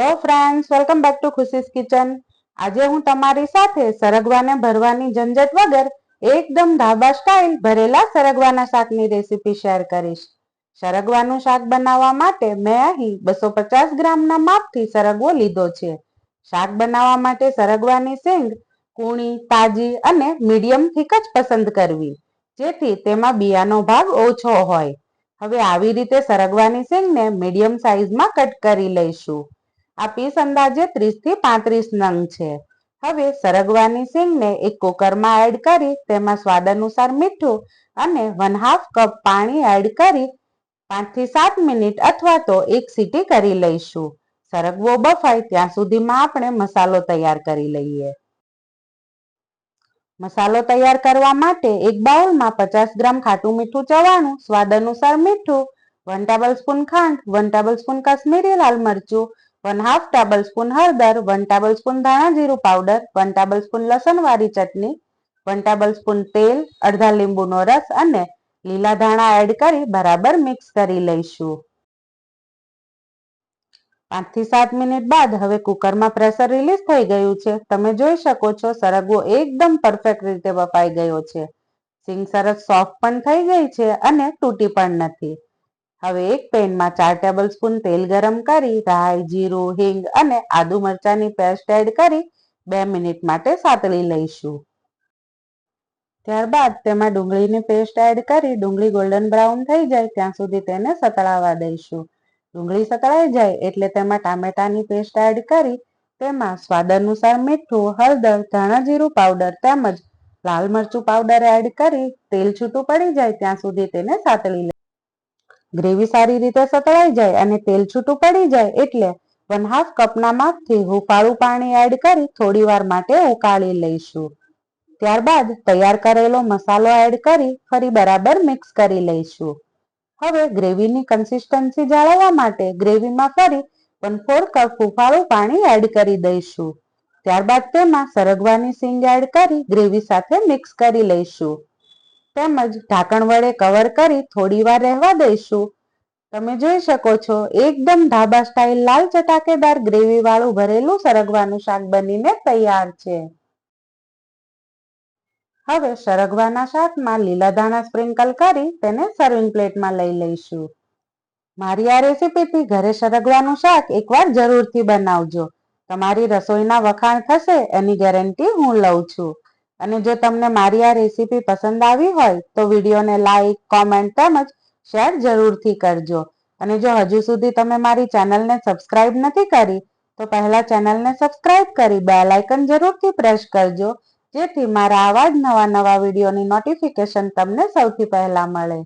Hello friends welcome back to Khushi's kitchen આજે હું તમારી સાથે સરગવાને ભરવાની ઝંઝટ વગર એકદમ ધાબા સ્ટાઇલ ભરેલા સરગવાના શાકની રેસીપી શેર કરીશ. સરગવાનું શાક બનાવવા માટે મેં અહીં બસો પચાસ ગ્રામના માપથી સરગવો લીધો છે. શાક બનાવવા માટે સરગવાની સિંગ કૂણી, તાજી અને મીડિયમ થીક જ પસંદ કરવી, જેથી તેમાં બિયાનો ભાગ ઓછો હોય. હવે આવી રીતે સરગવાની સિંગને મીડિયમ સાઇઝમાં કટ કરી લઈશું. આ પીસ અંદાજે ત્રીસથી પાંત્રીસ નંગ છે. હવે સરગવાની સિંગને એક કુકરમાં એડ કરી તેમાં સ્વાદ અનુસાર મીઠું અને વન હાફ કપ પાણી એડ કરી પાંચથી સાત મિનિટ અથવા તો એક સીટી કરી લઈશું. સરગવો બફાય ત્યાં સુધીમાં આપણે મસાલો તૈયાર કરી લઈએ. મસાલો તૈયાર કરવા માટે એક બાઉલમાં પચાસ ગ્રામ ખાટું મીઠું ચવાણું, સ્વાદ અનુસાર મીઠું વન ટેબલ સ્પૂન ખાંડ વન ટેબલ સ્પૂન કાશ્મીરી લાલ મરચું વન હાફ ટેબલ સ્પૂન હળદર વન ટેબલ સ્પૂન ધાણા જીરું પાવડર વન ટેબલ સ્પૂન લસણ વાળી ચટણી વન ટેબલ સ્પૂન તેલ અડધા લીંબુનો રસ અને લીલા ધાણા એડ કરી બરાબર મિક્સ કરી લઈશું. પાંચથી સાત મિનિટ બાદ હવે કુકરમાં પ્રેશર રિલીઝ થઈ ગયું છે. તમે જોઈ શકો છો, સરગવો એકદમ પરફેક્ટ રીતે બફાઈ ગયો છે. સિંગ સરસ સોફ્ટ પણ થઈ ગઈ છે અને તૂટી પણ નથી. હવે એક પેનમાં ચાર ટેબલ સ્પૂન તેલ ગરમ કરી, રાઈ, જીરું, હિંગ અને આદુ મરચાની પેસ્ટ એડ કરી બે મિનિટ માટે સાતળી લઈશું. ત્યારબાદ તેમાં ડુંગળીની પેસ્ટ એડ કરી, ડુંગળી ગોલ્ડન બ્રાઉન થઈ જાય ત્યાં સુધી તેને સતળાવા દઈશું. ડુંગળી સતળાઈ જાય એટલે તેમાં ટામેટાની પેસ્ટ એડ કરી, તેમાં સ્વાદ અનુસાર મીઠું, હળદર ધાણા જીરું પાવડર તેમજ લાલ મરચું પાવડર એડ કરી, તેલ છૂટું પડી જાય ત્યાં સુધી તેને સાતળી ગ્રેવી સારી રીતે સતળાઈ જાય અને તેલ છૂટું પડી જાય એટલે વન હાફ કપના માપથી હુંફાળું પાણી એડ કરી થોડી વાર માટે ઉકાળી લઈશું. ત્યારબાદ તૈયાર કરેલો મસાલો એડ કરી ફરી બરાબર મિક્સ કરી લઈશું. હવે ગ્રેવીની કન્સિસ્ટન્સી જાળવવા માટે ગ્રેવીમાં ફરી વન ફોર કપ હુંફાળું પાણી એડ કરી દઈશું. ત્યારબાદ તેમાં સરગવાની સિંગ એડ કરી ગ્રેવી સાથે મિક્સ કરી લઈશું. તેમજ ઢાંકણ વડે કવર કરી થોડી વાર રહેવા દઈશું. તમે જોઈ શકો છો, એકદમ ઢાબા સ્ટાઇલ લાલ ચટાકેદાર ગ્રેવી વાળું ભરેલું સરગવાનું શાક બનીને તૈયાર છે. હવે સરગવાના શાકમાં લીલા ધાણા સ્પ્રિંકલ કરી તેને સર્વિંગ પ્લેટમાં લઈ લઈશું. મારી આ રેસીપીથી ઘરે સરગવાનું શાક એકવાર જરૂરથી બનાવજો. તમારી રસોઈના વખાણ થશે એની ગેરંટી હું લઉં છું. અને જો તમને મારી આ રેસીપી પસંદ આવી હોય, તો વિડીયોને લાઇક કોમેન્ટ તેમજ શેર જરૂરથી કરજો. અને જો હજુ સુધી તમે મારી ચેનલને સબસ્ક્રાઇબ નથી કરી, તો પહેલા ચેનલને સબસ્ક્રાઇબ કરી બે લાઇકન જરૂરથી પ્રેસ કરજો, જેથી મારા આવા જ નવા નવા વિડીયોની નોટિફિકેશન તમને સૌથી પહેલા મળે.